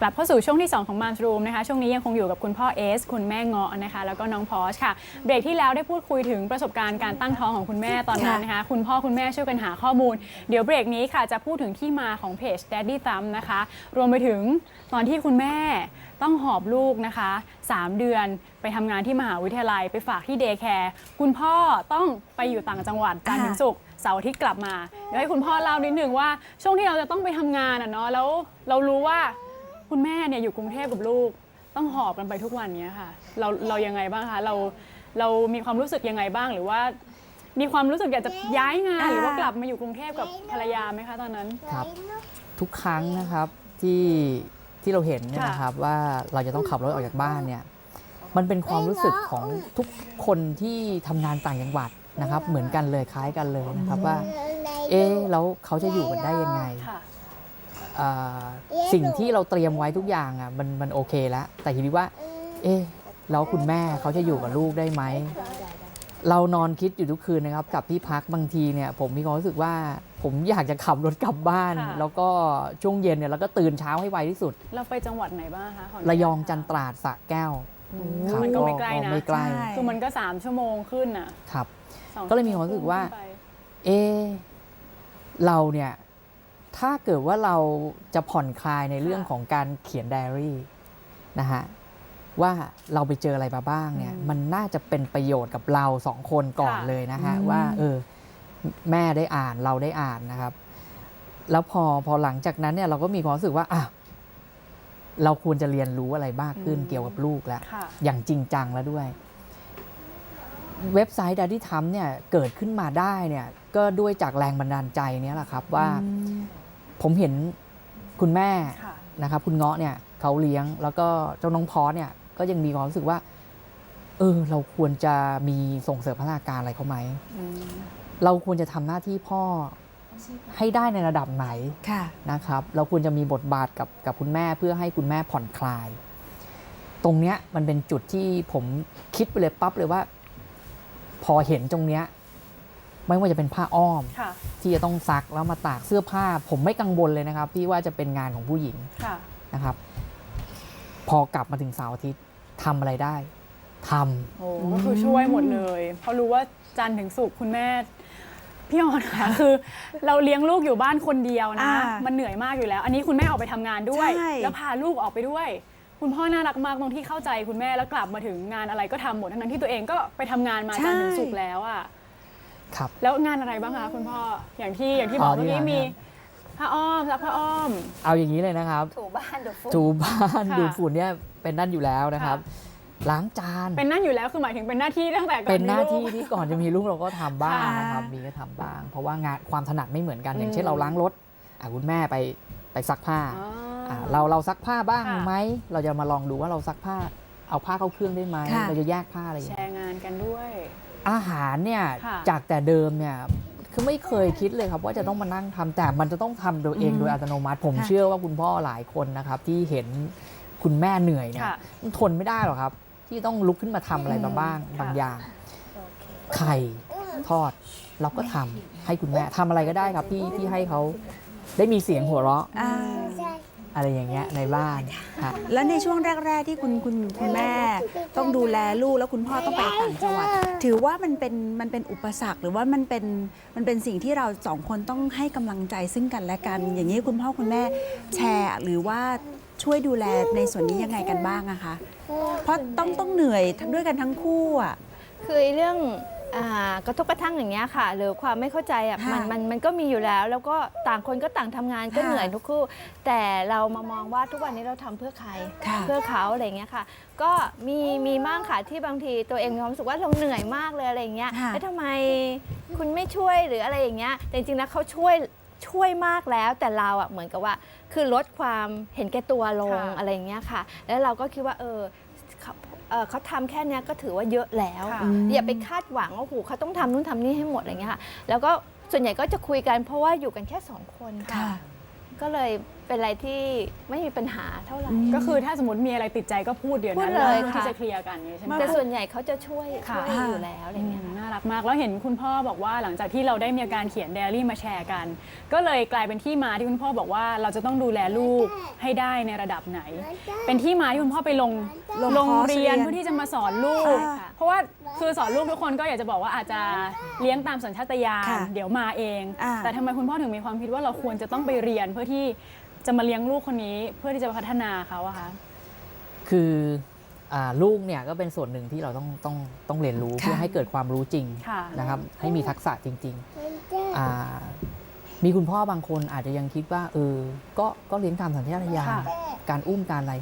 กลับเข้าสู่ช่วงที่ 2 ของ m าม r รูมนะคะ ช่วงนี้ยังคงอยู่กับคุณพ่อเอส คุณแม่เงาะนะคะ แล้วก็น้องพอชค่ะ เบรกที่แล้วได้พูดคุยถึงประสบการณ์การตั้งท้องของคุณแม่ตอนนั้นนะคะ คุณพ่อคุณแม่ช่วยกันหาข้อมูล เดี๋ยวเบรกนี้ค่ะจะพูดถึงที่มาของเพจ Daddy Thumb นะคะ รวมไปถึงตอนที่คุณแม่ต้องหอบลูกนะคะ 3 เดือนไปทำงานที่มหาวิทยาลัยไปฝากที่เดย์แคร์คุณพ่อต้องไปอยู่ต่างจังหวัดจันทร์ถึงศุกร์เสาร์อาทิตย์กลับมา เดี๋ยวให้คุณพ่อเล่านิดหนึ่งว่า ช่วงที่เราจะต้องไปทำงานอะเนาะแล้วเรารู้ว่า คุณแม่เนี่ยอยู่กรุงเทพกับลูก ต้องหอบกันไปทุกวันเนี้ยค่ะ เราเรายังไงบ้างคะเราเรามีความรู้สึกยังไงบ้างหรือว่า มีความรู้สึกอยากจะย้ายงานอ่าหรือว่ากลับมาอยู่กรุงเทพกับภรรยาไหมคะตอนนั้น ครับ ทุกครั้งนะครับที่ที่เราเห็นเนี่ยค่ะนะครับว่าเราจะต้องขับรถออกจากบ้านเนี่ยมันเป็นความรู้สึกของทุกคนที่ทำงานต่างจังหวัดนะครับ เหมือนกันเลยคล้ายกันเลยนะครับว่า เอ๊ะแล้วเขาจะอยู่กันได้ยังไง ค่ะอ่า สิ่งที่เราเตรียมไว้ทุกอย่างอะมันมันโอเคแล้ว แต่ทีนี้ว่า เอ๊ะแล้วคุณแม่เขาจะอยู่กับลูกได้ไหม เรานอนคิดอยู่ทุกคืนนะครับ กับที่พักบางทีเนี่ยผมมีความรู้สึกว่าผมอยากจะขับรถกลับบ้านค่ะแล้วก็ช่วงเย็นเนี่ยเราก็ตื่นเช้าให้ไวที่สุด เราไปจังหวัดไหนบ้างคะขระยองจันตราดสระแก้วอืมครับมันก็ไม่ใกล้นะไม่ใกล้ใช่คือมันก็3ชั่วโมงขึ้นอะครับสองก็เลยมีความรู้สึกว่าชั่โมงขึ้นไปเอะเราเนี่ย ถ้าเกิดว่าเราจะผ่อนคลายในเรื่องของการเขียนไดอารี่นะฮะว่าเราไปเจออะไรมาบ้างเนี่ยอืมมันน่าจะเป็นประโยชน์กับเราสองคนก่อนค่ะเลยนะฮะอืมว่าเออแม่ได้อ่านเราได้อ่านนะครับ แล้วพอพอหลังจากนั้นเนี่ยเราก็มีความรู้สึกว่าอะเราควรจะเรียนรู้อะไรมากขึ้นเกี่ยวกับลูกแล้วค่ะอย่างจริงจังแล้วด้วย เว็บไซต์ Daddy t u m เนี่ยเกิดขึ้นมาได้เนี่ย ก็ด้วยจากแรงบันดาลใจเนี้แหละครับว่าอืมผมเห็นคุณแม่ค่ะนะครับ คุณเงาะเนี่ยเขาเลี้ยงแล้วก็เจ้าน้องพอสเนี่ยก็ยังมีความรู้สึกว่า เออ เราควรจะมีส่งเสริมพัฒนาการอะไรเขาไหมอืมเราควรจะทำหน้าที่พ่อให้ได้ในระดับไหนค่ะนะครับ เราควรจะมีบทบาทกับกับคุณแม่เพื่อให้คุณแม่ผ่อนคลาย ตรงเนี้ยมันเป็นจุดที่ผมคิดไปเลยปั๊บเลยว่า พอเห็นตรงเนี้ย ไม่ว่าจะเป็นผ้าอ้อมค่ะที่จะต้องซักแล้วมาตากเสื้อผ้า ผมไม่กังวลเลยนะครับพี่ว่าจะเป็นงานของผู้หญิงค่ะนะครับ พอกลับมาถึงเสาร์อาทิตย์ทำอะไรได้ทำโอ้ก็คือช่วยหมดเลยเพราะรู้ว่าจันทร์ถึงศุกร์คุณแม่พี่ออนค่ะคือเราเลี้ยงลูกอยู่บ้านคนเดียวนะอ่ามันเหนื่อยมากอยู่แล้ว อันนี้คุณแม่ออกไปทำงานด้วยใช่แล้วพาลูกออกไปด้วย คุณพ่อน่ารักมากตรงที่เข้าใจคุณแม่แล้วกลับมาถึงงานอะไรก็ทำหมดทั้งนั้นที่ตัวเองก็ไปทำงานมาจันทร์ถึงศุกร์แล้วอะ ครับแล้วงานอะไรบ้างคะคุณพ่ออย่างที่อย่างที่บอกอ๋อเมื่อกี้นี่นะมีผ้าอ้อมซักผ้าอ้อม เอาอย่างนี้เลยนะครับ ถูบ้านดูฝุ่นจูบ้านค่ะ ดูดฝุ่นเนี่ยเป็นนั่นอยู่แล้วนะครับ ล้างจานเป็นนั่นอยู่แล้วคือหมายถึงเป็นหน้าที่ตั้งแต่ก่อนเป็นหน้ามีลูก ที่ที่ก่อนจะมีลูกเราก็ทำบ้างค่ะนะครับมีก็ทำบ้าง เพราะว่างานความถนัดไม่เหมือนกัน อย่างเช่อืนมเราล้างรถอะคุณแม่ไปไปซักผ้า อ๋อออะเราเราซักผ้าบ้างค่ะ ไหม เราจะมาลองดูว่าเราซักผ้า เอาผ้าเข้าเครื่องได้ไหมค่ะ เราจะแยกผ้าอะไรอย่างแชเงี้ยร์งานกันด้วย อาหารเนี่ยค่ะจากแต่เดิมเนี่ยคือไม่เคยคิดเลยครับว่าจะต้องมานั่งทำแต่มันจะต้องทำโดยเองอืมโดยอัตโนมัติ ผมค่ะเชื่อว่าคุณพ่อหลายคนนะครับที่เห็นคุณแม่เหนื่อยเนี่ยค่ะมันทนไม่ได้หรอกครับ ที่ต้องลุกขึ้นมาทำอะไรมาบ้างค่ะบางอย่างไข่ทอดเราก็ทำให้คุณแม่ทำอะไรก็ได้ครับที่ที่ให้เขาได้มีเสียงหัวเราะ อ่าอะไรอย่างเงี้ยในบ้านค่ะแล้วในช่วงแรก ๆ ที่คุณคุณคุณแม่ต้องดูแลลูกแล้วคุณพ่อต้องไปต่างจังหวัด ถือว่ามันเป็นมันเป็นอุปสรรคหรือว่ามันเป็นมันเป็นสิ่งที่เราสองคนต้องให้กำลังใจซึ่งกันและกัน อย่างนี้คุณพ่อคุณแม่แชร์หรือว่าช่วยดูแลในส่วนนี้ยังไงกันบ้างอะคะ เพราะต้องต้องเหนื่อยทั้งด้วยกันทั้งคู่อะคือไอ้เรื่อง อ่ากระทบกระทั่งอย่างเงี้ยค่ะ หรือความไม่เข้าใจอะค่ะมันมันมันก็มีอยู่แล้ว แล้วก็ต่างคนก็ต่างทำงานก็ค่ะเหนื่อยทุกคู่ แต่เรามามองว่าทุกวันนี้เราทำเพื่อใคร ค่ะ เพื่อเขาอะไรเงี้ยค่ะ ก็มีมีบ้างค่ะที่บางทีตัวเองมีความรู้สึกว่าเราเหนื่อยมากเลยอะไรเงี้ยค่ะแล้วทำไมคุณไม่ช่วยหรืออะไรอย่างเงี้ยแต่จริงๆแล้วเขาช่วยช่วยมากแล้ว แต่เราอะเหมือนกับว่า คือลดความเห็นแก่ตัวลงค่ะ อะไรอย่างเงี้ยค่ะ แล้วเราก็คิดว่าเออ เขาเอ่อเขาทำแค่เนี้ยก็ถือว่าเยอะแล้วค่ะ อย่าไปคาดหวังว่าโอ้โหเขาต้องทำนู่นทำนี่ให้หมดอะไรเงี้ยค่ะแล้วก็ส่วนใหญ่ก็จะคุยกันเพราะว่าอยู่กันแค่สองคนค่ะก็เลย เป็นอะไรที่ไม่มีปัญหาเท่าไหร่ ก็คือถ้าสมมติมีอะไรติดใจก็พูดเดี๋ยวนั้นพูดเลยพื่อค่ะ ที่จะเคลียร์กันอย่างนี้ใช่ไหม แต่คะส่วนใหญ่เขาจะช่วยค่ะ ช่วยอยู่แล้วอะไรเงี้ยค่ะ น่ารักมาก แล้วเห็นคุณพ่อบอกว่าหลังจากที่เราได้มีการเขียนไดอารี่มาแชร์กัน ก็เลยกลายเป็นที่มาที่คุณพ่อบอกว่าเราจะต้องดูแลลูกให้ได้ในระดับไหน เป็นที่มาที่คุณพ่อไปลงลงลงคอร์สเรียนเรียน เพื่อที่จะมาสอนลูก ค่ะเพราะว่าคือสอนลูกทุกคนก็อยากจะบอกว่าอาจจะเลี้ยงตามสัญชาตญาณค่ะเดี๋ยวมาเอง อ่าแต่ทำไมคุณพ่อถึงมีความคิดว่าเราควรจะต้องไปเรียนเพื่อที่ จะมาเลี้ยงลูกคนนี้เพื่อที่จะพัฒนาเขาอะคะคืออ่าลูกเนี่ยก็เป็นส่วนหนึ่งที่เราต้องต้องต้องเรียนรู้ค่ะเพื่อให้เกิดความรู้จริงค่ะนะครับให้มีทักษะจริงๆอ่ามีคุณพ่อบางคนอาจจะยังคิดว่าเออก็ก็เลี้ยงตามสัญชาตญาณค่ะการอุ้มการอะไร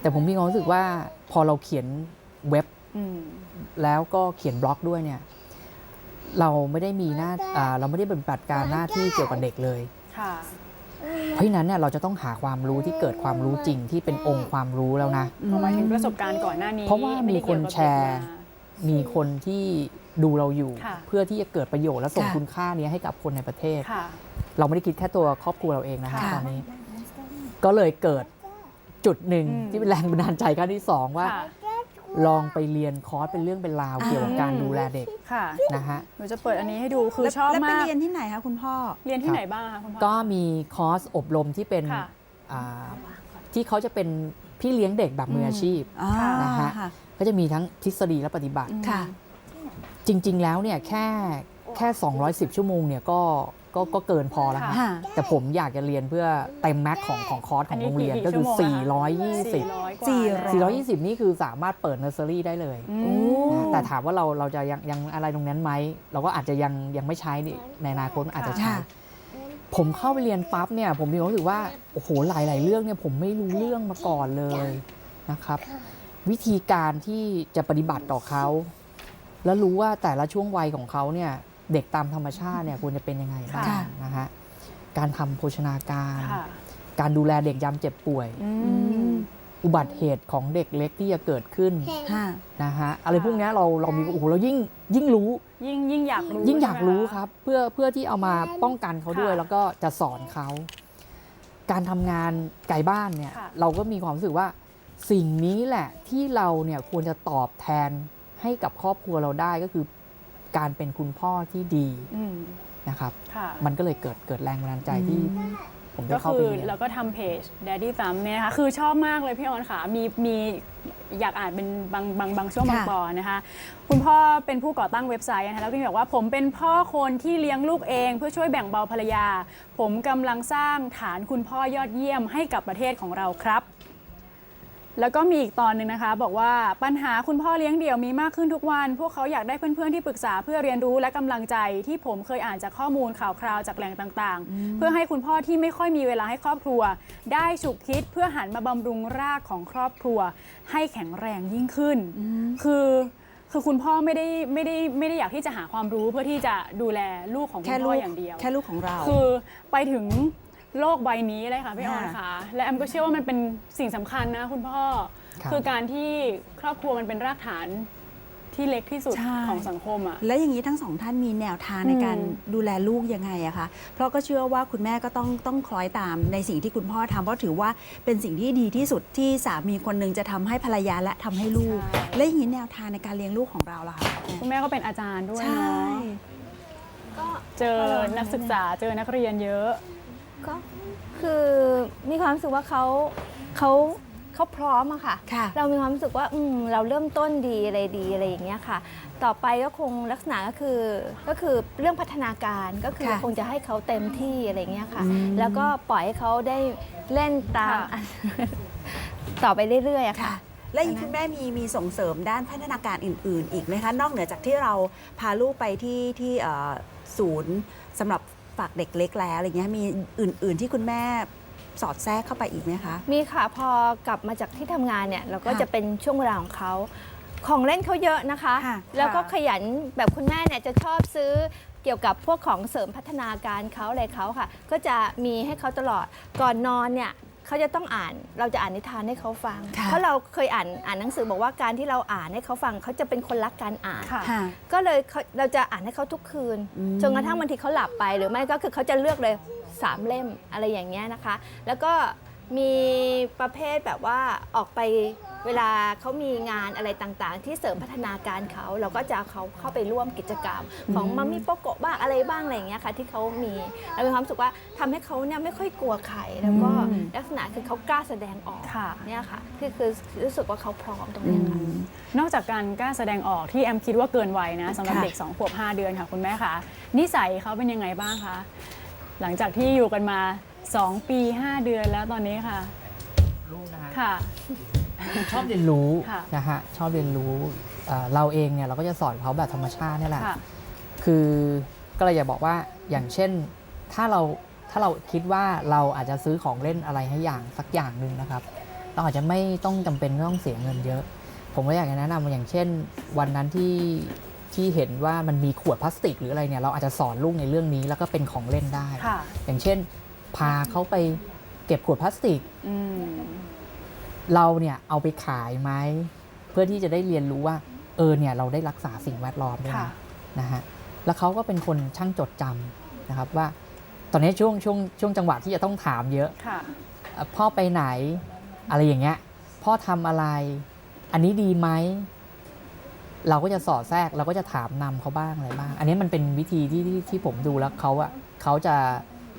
แต่ผมมีความรู้สึกว่าพอเราเขียนเว็บอืมแล้วก็เขียนบล็อกด้วยเนี่ยเราไม่ได้มีหน้าอ่าเราไม่ได้ปฏิบัติการหน้าที่เกี่ยวกับเด็กเลยค่ะ เพราะฉะนั้นเนี่ยเราจะต้องหาความรู้ที่เกิดความรู้จริงที่เป็นองค์ความรู้แล้วนะ พอมาถึงประสบการณ์ก่อนหน้านี้เพราะว่ามีคนแชร์ไม่ได้เกี่ยวกับเด็กมีคนที่ดูเราอยู่ ค่ะเพื่อที่จะเกิดประโยชน์และส่งค่ะคุณค่านี้ให้กับคนในประเทศมาค่ะ เราไม่ได้คิดแค่ตัวครอบครัวเราเองนะคะค่ะ ตอนนี้ ก็เลยเกิดจุดหนึ่งอืม ที่เป็นแรงบันดาลใจขั้นที่สองว่า ค่ะ ลองไปเรียนคอร์สเป็นเรื่องเป็นราวอ่าเกี่ยวกับการดูแลเด็กค่ะนะฮะหนูจะเปิดอันนี้ให้ดูคือแล้วชอบแล้วไปมากเรียนที่ไหนคะคุณพ่อ เรียนที่ไหนบ้างคะคุณพ่อ ก็มีคอร์สอบรมที่เป็นค่ะ อ่าที่เขาจะเป็นพี่เลี้ยงเด็กแบบมืออาชีพอ๋อนะฮะ ค่ะ ก็จะมีทั้งทฤษฎีและปฏิบัติ ค่ะ จริง ๆ แล้วเนี่ยแค่แค่ 210 ชั่วโมงเนี่ยก็ ก็ก็เกินพอแล้วค่ะฮะค่ะ แต่ผมอยากจะเรียนเพื่อเต็มแม็กของของคอร์สของโรงเรียนกี่ก็คือชั่วโมงนะคะ420 400กว่าสี่ร้อย 420 นี่คือสามารถเปิดเนอร์เซอรี่ได้เลย อืโอ้มนะแต่ถามว่าเราเราจะยังยังอะไรตรงนั้นไหม เราก็อาจจะยังยังไม่ใช้นี่ในอนาคตอาจจะใช้ ค่ะ ผมเข้าไปเรียนปั๊บเนี่ย ผมมีความรู้สึกว่า โอ้โหหลาย ๆ เรื่องเนี่ยผมไม่รู้เรื่องมาก่อนเลยนะครับ วิธีการที่จะปฏิบัติต่อเขา แล้วรู้ว่าแต่ละช่วงวัยของเขาเนี่ย เด็กตามธรรมชาติเนี่ยควรจะเป็นยังไงบ้างค่ะนะฮะการทำโภชนาการค่ะการดูแลเด็กยามเจ็บป่วยอือืมมอุบัติเหตุของเด็กเล็กที่จะเกิดขึ้นค่ะนะฮะอะไรพวกเนี้ยเราเรามีโอ้โหเรายิ่งยิ่งรู้ ยิ่งยิ่งอยากรู้ยิ่งอยากใช่ไหมรู้ะครับ เพื่อเพื่อที่เอามาป้องกันเขาด้วยค่ะแล้วก็จะสอนเขา การทำงานไกลบ้านเนี่ยค่ะเราก็มีความรู้สึกว่าสิ่งนี้แหละที่เราเนี่ยควรจะตอบแทนให้กับครอบครัวเราได้ก็คือ การเป็นคุณพ่อที่ดีอืมนะครับค่ะมันก็เลยเกิดเกิดแรงบันดาลใจที่ผมได้ก็เข้าคืไปอเรียนเราก็ทำเพจ Daddy Thumb เนี่ยนะคะคือชอบมากเลยพี่ออนค่ะ มีมีอยากอ่านเป็นบางบางบางช่วงบางค่ะตอนนะคะ คุณพ่อเป็นผู้ก่อตั้งเว็บไซต์นะคะแล้วก็มีบอกว่าผมเป็นพ่อคนที่เลี้ยงลูกเอง เพื่อช่วยแบ่งเบาภรรยา ผมกำลังสร้างฐานคุณพ่อยอดเยี่ยมให้กับประเทศของเราครับ แล้วก็มีอีกตอนหนึ่งนะคะ บอกว่าปัญหาคุณพ่อเลี้ยงเดี่ยวมีมากขึ้นทุกวัน พวกเขาอยากได้เพื่อนๆที่ปรึกษาเพื่อเรียนรู้และกำลังใจที่ผมเคยอ่านจากข้อมูลข่าวคราวจากแหล่งต่างๆ เพื่อให้คุณพ่อที่ไม่ค่อยมีเวลาให้ครอบครัว ได้ฉุกคิดเพื่อหันมาบำรุงรากของครอบครัว ให้แข็งแรงยิ่งขึ้น คือคือคุณพ่อไม่ได้ไม่ได้ไม่ได้อยากที่จะหาความรู้เพื่อที่จะดูแลลูกของคุแค่ณลูพ่อกอย่างเดียว แค่ลูกของเรา คือไปถึง โลกใบนี้เลยค่ะพี่ออนค่ะค่ะ และแอมก็เชื่อว่ามันเป็นสิ่งสำคัญนะคุณพ่อครับ คือการที่ครอบครัวมันเป็นรากฐานที่เล็กที่สุดใช่ ของสังคมอะ แล้วอย่างนี้ทั้งสองท่านมีแนวทางในการอืมดูแลลูกยังไงอะคะ เพราะก็เชื่อว่าคุณแม่ก็ต้องต้องคล้อยตามในสิ่งที่คุณพ่อทำเพราะถือว่าเป็นสิ่งที่ดีที่สุดที่สามีคนหนึ่งจะทำให้ภรรยาและทำให้ลูก ใช่ และอย่างนี้แนวทางในการเลี้ยงลูกของเราล่ะคะคุณแม่ก็เป็นอาจารย์ด้วยใช่ เนาะก็เจอนักศึกษาเจอนักเรียนเยอะ ก็คือมีความรู้สึกว่าเขาเขาเขาพร้อมอะค่ะ ค่ะ เรามีความรู้สึกว่าอืมเราเริ่มต้นดีอะไรดีอะไรอย่างเงี้ยค่ะ ต่อไปก็คงลักษณะก็คือก็คือเรื่องพัฒนาการก็คือค่ะคงจะให้เขาเต็มที่อะไรอย่างเงี้ยค่ะ อืมแล้วก็ปล่อยให้เขาได้เล่นตาม ค่ะ ต่อไปเรื่อยๆอะค่ะ ค่ะ และอย่างนี้คุณแม่มีมีส่งเสริมด้านพัฒนาการอื่น ๆ อีกไหมคะ นอกเหนือจากที่เราพาลูกไปที่ที่เอ่อศูนย์สำหรับ ฝากเด็กเล็กแล้วอะไรเงี้ยมีอื่น ๆ ที่คุณแม่สอดแทรกเข้าไปอีกไหมคะ มีค่ะพอกลับมาจากที่ทำงานเนี่ยเราก็ค่ะจะเป็นช่วงเวลาของเขาของเล่นเขาเยอะนะคะ ค่ะแล้วก็ค่ะขยันแบบคุณแม่เนี่ยจะชอบซื้อเกี่ยวกับพวกของเสริมพัฒนาการเขาอะไรเขาค่ะ ก็จะมีให้เขาตลอดก่อนนอนเนี่ย เขาจะต้องอ่านเราจะอ่านนิทานให้เขาฟัง ค่ะเพราะเราเคยอ่านอ่านหนังสือบอกว่าการที่เราอ่านให้เขาฟังเขาจะเป็นคนรักการอ่านค่ะค่ะ ก็เลยเขาเราจะอ่านให้เขาทุกคืนอืม จนกระทั่งบางทีเขาหลับไปหรือไม่ก็คือเขาจะเลือกเลยสามเล่มอะไรอย่างเงี้ยนะคะ แล้วก็มีประเภทแบบว่าออกไป เวลาเขามีงานอะไรต่างๆ ที่เสริมพัฒนาการเขาเราก็จะเอาเขาเข้าไปร่วมกิจกรรม ของมัมมี่โปโกะบ้างอะไรบ้างอะไรอย่างเงี้ยค่ะที่เขามีเรามีความรู้สึกว่าทำให้เขาเนี่ยไม่ค่อยกลัวใครแล้วก็อืมลักษณะคือเขากล้าแสดงออกค่ะ เนี่ยค่ะคือคือรู้สึกว่าเขาพร้อมตรงอืเนี้ยค่ะมนอกจากการกล้าแสดงออกที่แอมคิดว่าเกินวัยนะสำหรับค่ะ เด็ก2ขวบ5 เดือนค่ะคุณแม่คะนิสัยเขาเป็นยังไงบ้างคะหลังจากที่อยู่กันมา 2 ปี 5 เดือนแล้วตอนนี้ค่ะ ลูกนะฮะ ค่ะ ชอบเรียนรู้ค่ะนะฮะชอบเรียนรู้เอ่อเราเองเนี่ยเราก็จะสอนเขาแบบธรรมชาตินี่แหละ ค่ะ คือก็เลยอยากบอกว่าอย่างเช่นถ้าเราถ้าเราคิดว่าเราอาจจะซื้อของเล่นอะไรให้อย่างสักอย่างหนึ่งนะครับ เราอาจจะไม่ต้องจำเป็นต้องเสียเงินเยอะ ผมก็อยากจะแนะนำอย่างเช่น วันนั้นที่ที่เห็นว่ามันมีขวดพลาสติกหรืออะไรเนี่ยเราอาจจะสอนลูกในเรื่องนี้แล้วก็เป็นของเล่นได้ ค่ะ อย่างเช่นพาเขาไปเก็บขวดพลาสติก อืม เราเนี่ยเอาไปขายไหมเพื่อที่จะได้เรียนรู้ว่า เออเนี่ยเราได้รักษาสิ่งแวดล้อมด้วยค่ะนะนะฮะแล้วเขาก็เป็นคนช่างจดจำนะครับว่า ตอนนี้ช่วงช่วงช่วงจังหวะที่จะต้องถามเยอะค่ะเอ่อพ่อไปไหนอะไรอย่างเงี้ย พ่อทำอะไร อันนี้ดีไหมเราก็จะสอดแทรกเราก็จะถามนำเขาบ้างอะไรบ้าง อันนี้มันเป็นวิธีที่ที่ที่ผมดูแล้วเขาอะเขาจะ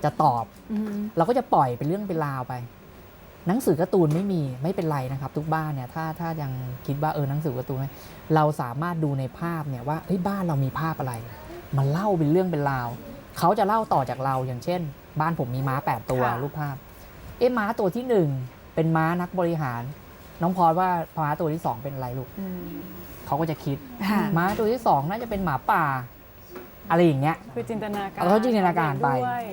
จะตอบอืมเราก็จะปล่อยเป็นเรื่องเป็นราวไป หนังสือการ์ตูนไม่มีไม่เป็นไรนะครับ ทุกบ้านเนี่ยถ้าถ้ายังคิดว่าเออหนังสือการ์ตูนไหมเราสามารถดูในภาพเนี่ยว่าเฮ้ยบ้านเรามีภาพอะไรมันเล่าเป็นเรื่องเป็นราวเขาจะเล่าต่อจากเราอย่างเช่น บ้านผมมีม้าแปดตัวค่ะรูปภาพ เอ๊ะม้าตัวที่หนึ่งเป็นม้านักบริหาร น้องพอดว่าม้าตัวที่สองเป็นอะไรลูกอืมเขาก็จะคิดค่ะม้าตัวที่สองน่าจะเป็นหมาป่า อะไรอย่างเงี้ยคือจินตนาการเขาจินตนาการไปด้วย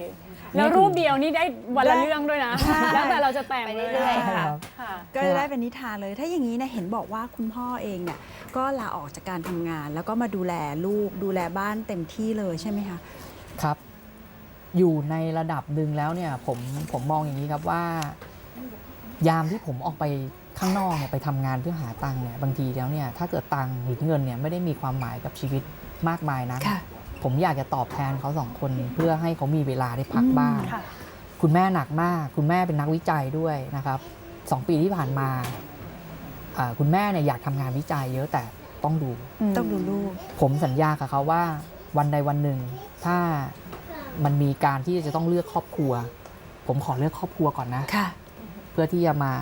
แล้วรูปเดียวนี่ได้วันละเรื่องด้วยนะใช่แล้วแต่เราจะแต่งไปเลยเรื่อยๆค่ะครับค่ะ ก็จะได้เป็นนิทานเลย ถ้าอย่างนี้เนี่ยเห็นบอกว่าคุณพ่อเองเนี่ยก็ลาออกจากการทำงาน แล้วก็มาดูแลลูกดูแลบ้านเต็มที่เลยใช่ไหมคะ ครับ อยู่ในระดับหนึ่งแล้วเนี่ยผมผมมองอย่างนี้ครับว่า ยามที่ผมออกไปข้างนอกเนี่ยไปทำงานเพื่อหาตังค์เนี่ยบางทีแล้วเนี่ยถ้าเกิดตังค์หรือเงินเนี่ยไม่ได้มีความหมายกับชีวิตมากมายนะ ค่ะ ผมอยากจะตอบแทนเขาสองคนเพื่อให้เขามีเวลาได้พักบ้าง ค่ะคุณแม่หนักมาก คุณแม่เป็นนักวิจัยด้วยนะครับสองปีที่ผ่านมาอ่าคุณแม่เนี่ยอยากทำงานวิจัยเยอะแต่ต้องดูต้องดูลูก ผมสัญญากับเขาว่าวันใดวันหนึ่ง ถ้ามันมีการที่จะต้องเลือกครอบครัว ผมขอเลือกครอบครัวก่อนนะ ค่ะ เพื่อที่จะมา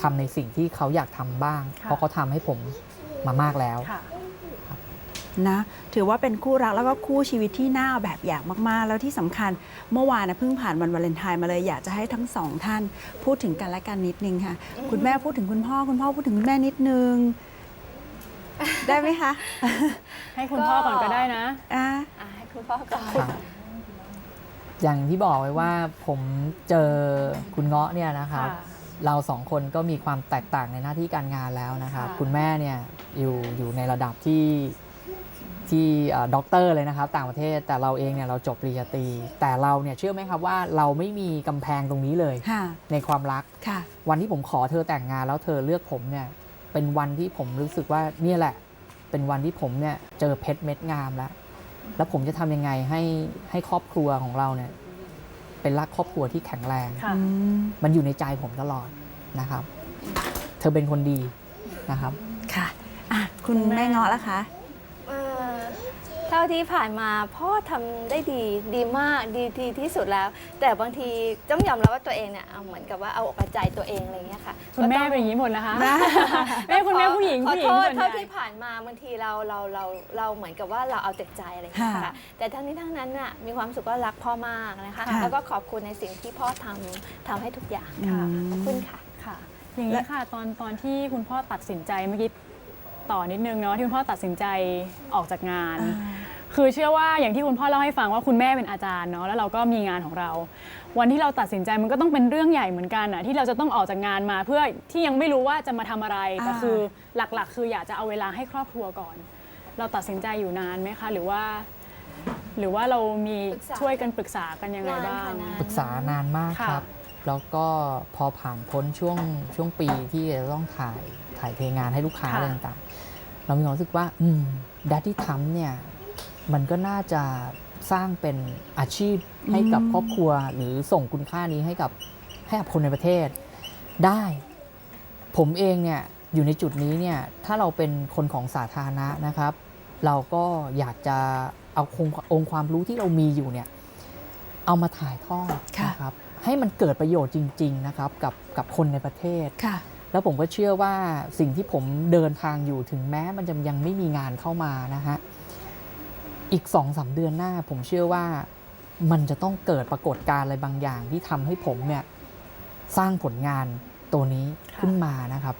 ทำในสิ่งที่เขาอยากทำบ้าง ค่ะ เพราะเขาทำให้ผมมามากแล้ว ค่ะ นะถือว่าเป็นคู่รักแล้วก็คู่ชีวิตที่น่าเอาแบบอย่างมาก ๆ แล้วที่สำคัญเมื่อวานนะเพิ่งผ่านวันวาเลนไทน์มาเลยอยากจะให้ทั้งสองท่านพูดถึงกันและกันนิดนึงค่ะ คุณแม่พูดถึงคุณพ่อคุณพ่อพูดถึงคุณแม่นิดนึง ได้ไหมคะ ให้คุณพ่อก่อนก็ได้นะอะอะให้คุณพ่อก่อนครับอย่างที่บอกไว้ว่าผมเจอคุณเงาะเนี่ยนะครับค่ะเราสองคนก็มีความแตกต่างในหน้าที่การงานแล้วนะครับค่ะคุณแม่เนี่ยอยู่อยู่ในระดับที่ ที่เอ่อด็อกเตอร์เลยนะครับ ต่างประเทศแต่เราเองเนี่ยเราจบปริญญาตรี แต่เราเนี่ยเชื่อไหมครับว่าเราไม่มีกำแพงตรงนี้เลยค่ะในความรักค่ะวันที่ผมขอเธอแต่งงานแล้วเธอเลือกผมเนี่ยเป็นวันที่ผมรู้สึกว่าเนี่ยแหละ เป็นวันที่ผมเนี่ยเจอเพชรเม็ดงามแล้ว แล้วผมจะทำยังไงให้ให้ครอบครัวของเราเนี่ยเป็นรักครอบครัวที่แข็งแรงค่ะอืมมันอยู่ในใจผมตลอดนะครับ เธอเป็นคนดีนะครับ ค่ะอะคุณแม่เงาะละคะเอ่อ เท่าที่ผ่านมาพ่อทำได้ดีดีมากดีดีที่สุดแล้ว แต่บางทีต้องยอมรับว่าตัวเองเนี่ยเอาเหมือนกับว่าเอาอกเอาใจตัวเองอะไรอย่างเงี้ยค่ะคุณแม่ก็ต้องเป็นอย่างนี้หมดนะคะนะแม่คุณแม่ผู้หญิงขอผู้หญิโทงษส่วนใหเท่าญ่ที่ผ่านมาบางทีเราเราเราเราเหมือนกับว่าเราเอาแต่ใจอะไรอย่างเงี้ยค่ะ ค่ะแต่ทั้งนี้ทั้งนั้นน่ะมีความสุขว่ารักพ่อมากนะคะ ค่ะ แล้วก็ขอบคุณในสิ่งที่พ่อทำทำให้ทุกอย่างค่ะขอบคุณค่ะ ค่ะ อย่างนี้ค่ะ ตอนตอนที่คุณพ่อตัดสินใจเมื่อกี้ ต่อนิดนึงเนาะที่คุณพ่อตัดสินใจออกจากงานอ่าคือเชื่อว่าอย่างที่คุณพ่อเล่าให้ฟังว่าคุณแม่เป็นอาจารย์เนาะแล้วเราก็มีงานของเรา วันที่เราตัดสินใจมันก็ต้องเป็นเรื่องใหญ่เหมือนกันอะที่เราจะต้องออกจากงานมาเพื่อที่ยังไม่รู้ว่าจะมาทำอะไรแต่อ่าคือหลักๆ คืออยากจะเอาเวลาให้ครอบครัวก่อน เราตัดสินใจอยู่นานไหมคะ หรือว่า หรือว่าเรามีปรึกษาช่วยกันปรึกษากันยังไงบ้างนานค่ะนานปรึกษานานมากค่ะครับ แล้วก็พอผ่านพ้นช่วงช่วงปีที่จะต้องถ่ายถ่ายเทงานให้ลูกค้าค่ะอะไรต่างๆ เรามีความรู้สึกว่าอืมดัตที่ทำเนี่ยมันก็น่าจะสร้างเป็นอาชีพให้กับอืมครอบครัว หรือส่งคุณค่านี้ให้กับให้กับคนในประเทศได้ ผมเองเนี่ยอยู่ในจุดนี้เนี่ยถ้าเราเป็นคนของสาธารณะนะครับ เราก็อยากจะเอาคงองค์ความรู้ที่เรามีอยู่เนี่ยเอามาถ่ายทอดค่ะนะครับ ให้มันเกิดประโยชน์จริง ๆ นะครับกับกับคนในประเทศค่ะ แล้วผมก็เชื่อว่าสิ่งที่ผมเดินทางอยู่ถึงแม้มันจะยังไม่มีงานเข้ามานะฮะอีกสองสามเดือนหน้า ผมเชื่อว่ามันจะต้องเกิดปรากฏการณ์อะไรบางอย่างที่ทำให้ผมเนี่ยสร้างผลงานตัวนี้ค่ะขึ้นมานะครับ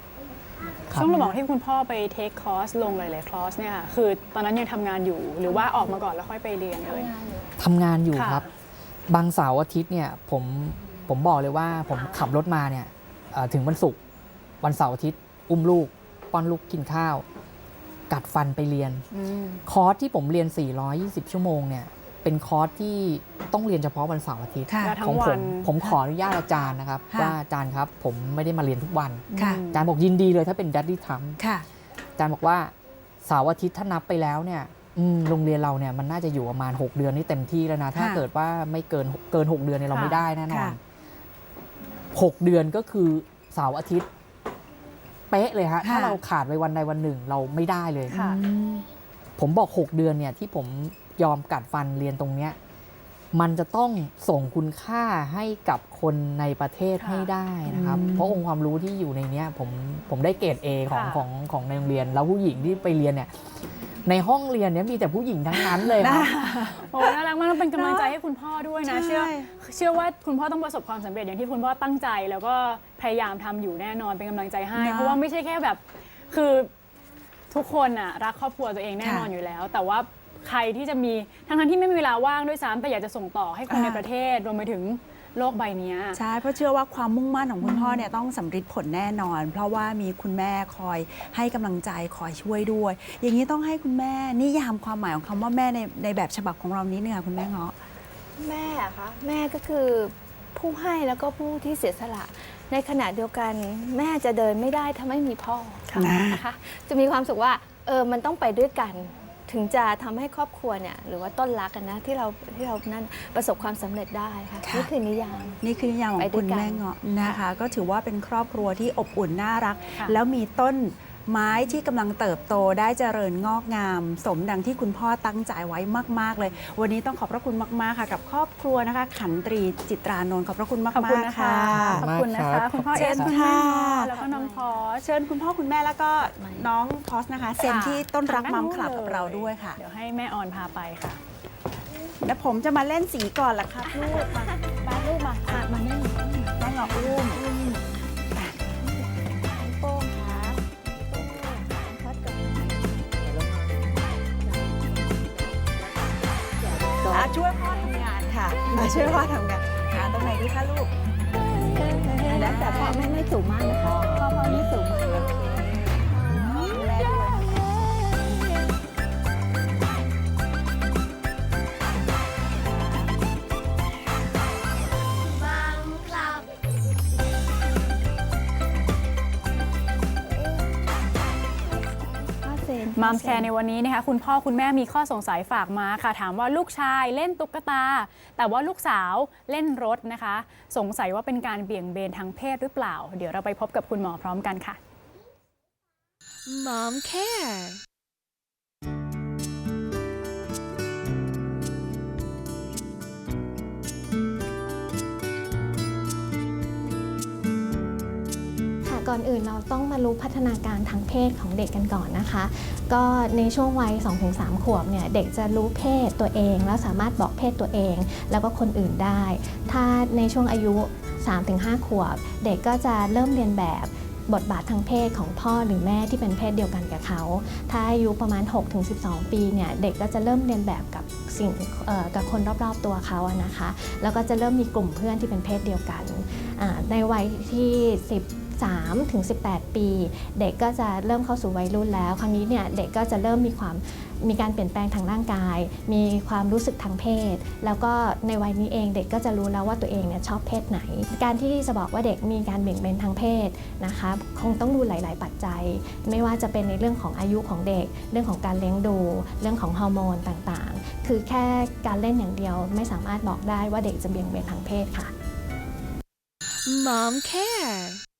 ครับช่วงระหว่างที่คุณพ่อไปเทคคอร์สลงหลายๆคอร์สเนี่ยค่ะคือตอนนั้นยังทำงานอยู่หรือว่าออกมาก่อนแล้วค่อยไปเรียนเลยทำงานอยู่ค่ะครับ บางเสาร์อาทิตย์เนี่ยผมผมบอกเลยว่าผมขับรถมาเนี่ยเอ่อถึงวันศุกร์วันเสาร์อาทิตย์ อุ้มลูก ป้อนลูกกินข้าว กัดฟันไปเรียนอืมคอร์สที่ผมเรียน 420 ชั่วโมงเนี่ยเป็นคอร์สที่ต้องเรียนเฉพาะวันเสาร์อาทิตย์ค่ะแล้วทั้ของงวัผนมผมขออนุญาตอาจารย์นะครับค่ะว่าอาจารย์ครับ ผมไม่ได้มาเรียนทุกวันค่ะอาจารย์บอกยินดีเลยถ้าเป็นดัดดี้ทัมค่ะอาจารย์บอกว่าเสาร์อาทิตย์ถ้านับไปแล้วเนี่ยอืม โรงเรียนเราเนี่ยมันน่าจะอยู่ประมาณ 6 เดือนนี่เต็มที่แล้วนะ ถ้าค่ะเกิดว่าไม่เกินเกิน 6 เดือนเนี่ยเราค่ะไม่ได้แน่นอนค่ะ6เดือนก็คือเสาร์อาทิตย์ เป๊ะเลยฮะค่ะถ้าเราขาดไปวันใดวันหนึ่งเราไม่ได้เลยค่ะอืมผมบอก 6 เดือนเนี่ยที่ผมยอมกัดฟันเรียนตรงเนี้ยมันจะต้องส่งคุณค่าให้กับคนในประเทศค่ะให้ได้นะครับอืมเพราะองค์ความรู้ที่อยู่ในเนี้ยผมผมได้เกรด A ของค่ะของของในโรงเรียน แล้วผู้หญิงที่ไปเรียนเนี่ย ในห้องเรียนเนี่ยมีแต่ผู้หญิงทั้งนั้นเลยครับโอ้น่ารักมากแล้วเป็นกำลังใจให้คุณพ่อด้วยนะใช่เชื่อ เชื่อว่าคุณพ่อต้องประสบความสำเร็จอย่างที่คุณพ่อตั้งใจ แล้วก็พยายามทำอยู่แน่นอนเป็นกำลังใจให้นะเพราะว่าไม่ใช่แค่แบบ คือทุกคนน่ะรักครอบครัวตัวเองแน่นอนค่ะอยู่แล้ว แต่ว่าใครที่จะมีทั้งทั้งๆที่ไม่มีเวลาว่างด้วยซ้ำแต่อยากจะส่งต่อให้คนอ่า ในประเทศรวมไปถึง โลกใบเนี้ยใช่เพราะเชื่อว่าความมุ่งมั่นของคุณพ่อเนี่ยต้องสำเร็จผลแน่นอน เพราะว่ามีคุณแม่คอยให้กำลังใจคอยช่วยด้วย อย่างนี้ต้องให้คุณแม่นิยามความหมายของคำว่าแม่ในในแบบฉบับของเรานี้เนี่ยคุณแม่เงาะแม่อะคะแม่ก็คือผู้ให้แล้วก็ผู้ที่เสียสละ ในขณะเดียวกันแม่จะเดินไม่ได้ถ้าไม่มีพ่อค่ะนะคะ จะมีความสุขว่าเออมันต้องไปด้วยกัน ถึงจะทำให้ครอบครัวเนี่ยหรือว่าต้นรักกันนะที่เราที่เรานั่นประสบความสำเร็จได้ค่ะค่ะนี่คือนิยาม นี่คือนิยามขอไปงด้คุวยณกันแม่เงาะนะคะ ก็ถือว่าเป็นครอบครัวที่อบอุ่นน่ารักค่ะแล้วมีต้น ไม้ที่กำลังเติบโตได้เจริญงอกงาม สมดังที่คุณพ่อตั้งใจไว้มาก ๆ เลย วันนี้ต้องขอบพระคุณมาก ๆ ค่ะ กับครอบครัวนะคะ ขันตรีจิตรานนท์ขอบพระคุณมากขอบคุณๆนะคะค่ะขอบคุณนะครัคะ บ คุณพ่อเชิเอญสคุณค่ะแม่แล้วก็น้องพอสเชิญคุณพ่อคุณแม่แล้วก็น้องพอสนะคะ เซ็นที่ต้นรักทางมัด้านมนู้นคลับกับเลยเราด้วยค่ะ เดี๋ยวให้แม่ออนพาไปค่ะ แล้วผมจะมาเล่นสีก่อนละครับลูกมาบ้านลูกมามามาเล่นแม่เงาะอุ้ม ช่วยพ่อทำงานค่ะอะช่วยพ่อทำงานหาตรงไหนดีคะลูกแล้วแต่พ่อไม่ไม่สูงมากนะคะพ่อพ่อไม่สูงมาก มัมแชร์ในวันนี้นะคะคุณพ่อคุณแม่มีข้อสงสัยฝากมาค่ะ ถามว่าลูกชายเล่นตุ๊กตา แต่ว่าลูกสาวเล่นรถนะคะ สงสัยว่าเป็นการเบี่ยงเบนทางเพศหรือเปล่า เดี๋ยวเราไปพบกับคุณหมอพร้อมกันค่ะ Mom Care ก่อนอื่นเราต้องมารู้พัฒนาการทางเพศของเด็กกันก่อนนะคะ ก็ในช่วงวัย 2-3 ขวบเนี่ยเด็กจะรู้เพศตัวเอง แล้วสามารถบอกเพศตัวเอง แล้วก็คนอื่นได้ ถ้าในช่วงอายุ 3-5 ขวบ เด็กก็จะเริ่มเรียนแบบบทบาททางเพศของพ่อหรือแม่ที่เป็นเพศเดียวกันกับเขา ถ้าอายุประมาณ 6-12 ปีเนี่ยเด็กก็จะเริ่มเรียนแบบกับสิ่งกับคนรอบๆตัวเขาอะนะคะ แล้วก็จะเริ่มมีกลุ่มเพื่อนที่เป็นเพศเดียวกัน ในวัยที่3ถึง18 ปี เด็กก็จะเริ่มเข้าสู่วัยรุ่นแล้ว คราวนี้เนี่ยเด็กก็จะเริ่มมีความมีการเปลี่ยนแปลงทางร่างกาย มีความรู้สึกทางเพศ แล้วก็ในวัยนี้เองเด็กก็จะรู้แล้วว่าตัวเองเนี่ยชอบเพศไหน การที่จะบอกว่าเด็กมีการเบี่ยงเบนทางเพศนะคะคงต้องดูหลาย ๆ ปัจจัย ไม่ว่าจะเป็นในเรื่องของอายุของเด็ก เรื่องของการเลี้ยงดู เรื่องของฮอร์โมนต่าง ๆ คือแค่การเล่นอย่างเดียวไม่สามารถบอกได้ว่าเด็กจะเบี่ยงเบนทางเพศค่ะ Mom Care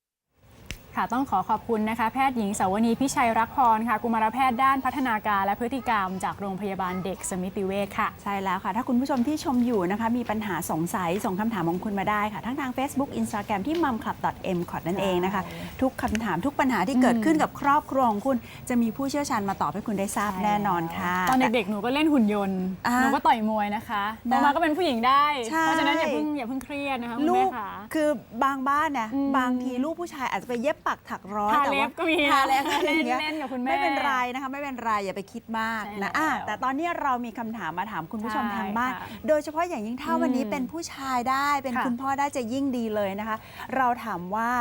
ค่ะต้องขอขอบคุณนะคะ แพทย์หญิงสาวนีพิชัยรักพรค่ะ กุมารแพทย์ด้านพัฒนาการและพฤติกรรม จากโรงพยาบาลเด็กสมิติเวชค่ะ ใช่แล้วค่ะ ถ้าคุณผู้ชมที่ชมอยู่นะคะ มีปัญหาสงสัยส่งคำถามของคุณมาได้ค่ะ ทั้งทาง Facebook Instagram ที่ m u m c l u b m c o t นั่นเองนะคะ ทุกคำถามทุกปัญหาที่เกิดขึ้นกับครอบครัวของคุณจะมีผู้เชี่ยวชาญมาตอบให้คุณได้ทราบแน่นอนค่ะ ตอนเด็กๆหนูก็เล่นหุ่นยนต์อ่าหนูก็ต่อยมวยนะคะโตนะมาก็เป็นผู้หญิงได้ใช่เพราะฉะนั้นอย่าเพิ่งอย่าเพิ่งเครียดนะคะคุณลูแม่กค่ะคือบางบ้านนะอืมบางทีลูกผู้ชายอาจจะไปเย็บปักถักร้อยทาแต่เล็ว่าบก็มีทาเล็บอะไรอย่างเงี้ย เล่นๆกับคุณแม่ ไม่เป็นไรนะคะไม่เป็นไรอย่าไปคิดมากใช่นะอะแล้วแต่ตอนนี้เรามีคำถามมาถามคุณผู้ชมใช่ทางบ้าน ค่ะโดยเฉพาะอย่างยิ่งถ้าอืมวันนี้เป็นผู้ชายได้เป็นค่ะ คุณพ่อได้จะยิ่งดีเลยนะคะ เราถามว่า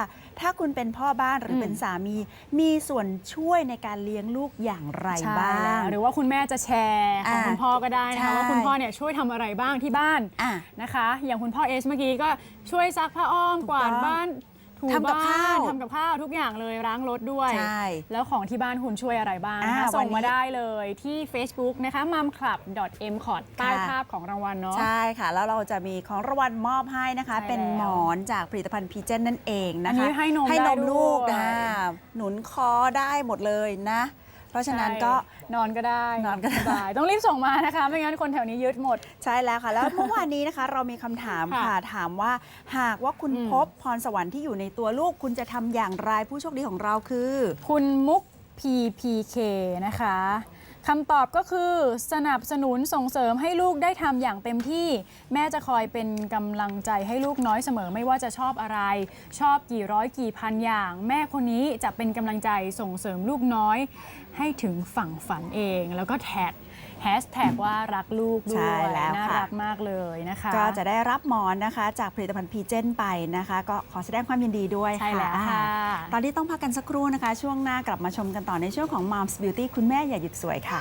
ถ้าคุณเป็นพ่อบ้านหรืออมเป็นสามี มีส่วนช่วยในการเลี้ยงลูกอย่างไรใช่บ้าแล้วงหรือว่าคุณแม่จะแชร์ของอ่าคุณพ่อก็ได้นะใช่ คะว่าคุณพ่อเนี่ยช่วยทำอะไรบ้างที่บ้านอะ นะคะ อย่างคุณพ่อเอสเมื่อกี้ก็ช่วยซักผ้าอ้อมถูกกวาดต้องบ้าน ถูทำกับบ้ข้าวทำกับข้าวทุกอย่างเลยล้างรถด้วย ใช่ แล้วของที่บ้านคุณช่วยอะไรบ้างนะคะอ่าส่งวันนี้มาได้เลยที่ Facebook นะคะ mumclub m c o t ใต้ค่ะ ภาพของรางวัลเนาะ ใช่ค่ะ แล้วเราจะมีของรางวัลมอบให้นะคะ ใช่เป็นแล้วหมอนจากผลิตภัณฑ์พีเจนนั่นเองนะคะอันนี้ให้นมให้นได้มลูกด้วย นะหนุนคอได้หมดเลยนะ เพราะฉะนั้นก็ ใช่นอนก็ได้นอนก็ได้ สบายต้องรีบส่งมานะคะ ไม่งั้นคนแถวนี้ยึดหมด ใช่แล้วค่ะ แล้วเมื่อวานนี้นะคะ เรามีคำถามค่ะค่ะถามว่าหากว่าคุณอืม พบพรสวรรค์ที่อยู่ในตัวลูกคุณจะทำอย่างไรผู้โชคดีของเราคือ คุณมุก PPK นะคะ คำตอบก็คือสนับสนุนส่งเสริมให้ลูกได้ทำอย่างเต็มที่ แม่จะคอยเป็นกำลังใจให้ลูกน้อยเสมอไม่ว่าจะชอบอะไร ชอบกี่ร้อยกี่พันอย่าง แม่คนนี้จะเป็นกำลังใจส่งเสริมลูกน้อย ให้ถึงฝั่งฝันเอง แล้วก็แท็ก แฮชแท็กว่ารักลูกด้ใช่วยแล้วน่าค่ะ รักมากเลยนะคะ ก็จะได้รับหมอนนะคะ จากผลิตภัณฑ์พีเจนไปนะคะ ก็ขอแสดงความยินดีด้วยใช่แล้วค่ะ ตอนนี้ต้องพักกันสักครู่นะคะ ช่วงหน้ากลับมาชมกันต่อในช่วงของ Moms Beauty คุณแม่อย่าหยุดสวยค่ะ